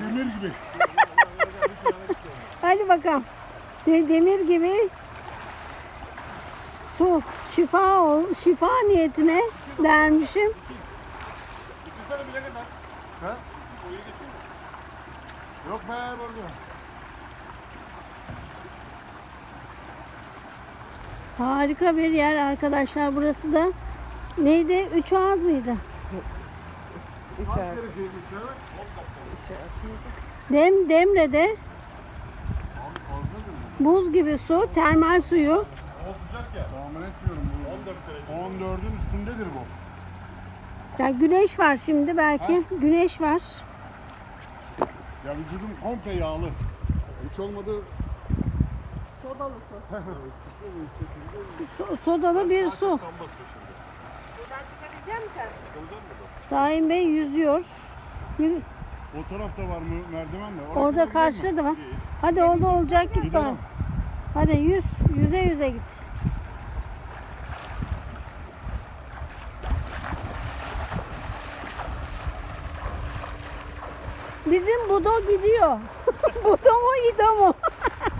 demir gibi. Hadi bakalım. De- demir gibi su şifa ol, şifa niyetine kadar. Ha? Yok be burada. Harika bir yer arkadaşlar burası da. Neydi? Üç ağız mıydı? Kaç kere çekmiş ya? Dem Demre'de buz gibi su, termal suyu. Hava sıcak ya. Tahmin etmiyorum bu. 14 derece. 14'ün üstündedir bu. Ya güneş var şimdi belki. Güneş var. Ya vücudum komple yağlı. Hiç olmadı Sodalı su. So- sodalı bir su. Sahin Bey yüzüyor. Yü- o tarafta var mı merdiven de? Orada karşıda da var. Hadi oldu olacak git bana. Hadi yüz, yüze yüze git. Bizim Budo gidiyor. Budo mu İdo mu?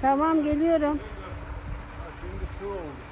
Tamam geliyorum. Şimdi su oldu.